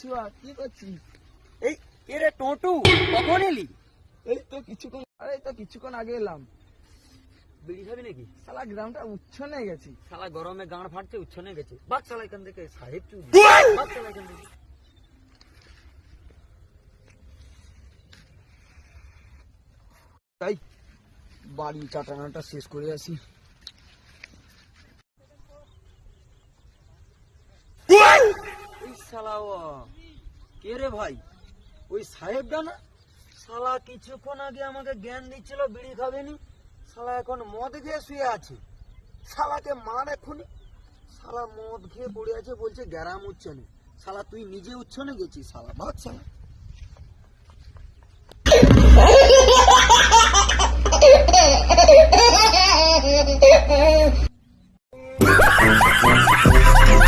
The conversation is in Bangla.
ছুয়া কি করছিস? এই এরে টোটু কখন এলি? এই তো কিছুক্ষণ আরে তো কিছুক্ষণ আগে এলাম। বিড়ি খাবি নাকি? শালা গ্রামটা উচ্ছনে গেছি। শালা গরমে গাঁড় ফাটছে উচ্ছনে গেছে। বাক শালা এখান থেকে সাহেব চুরি। বাক শালা এখান থেকে। তাই বাড়ি চাটানাটা শেষ করে আসি। ওই ও। কে রে ভাই? ওই সাহেবটা না? শালা কিছুক্ষণ আগে আমাকে জ্ঞান দিচ্ছিল, বিড়ি খাবেনি। শালা এখন মদ খেয়ে শুয়ে আছে। শালাকে মার এক্ষুনি। শালা মদ খেয়ে পড়ে আছে বলছে গ্যারাম উচ্ছনে। শালা তুই নিজে উচ্ছনে গেছিস Ha ha ha!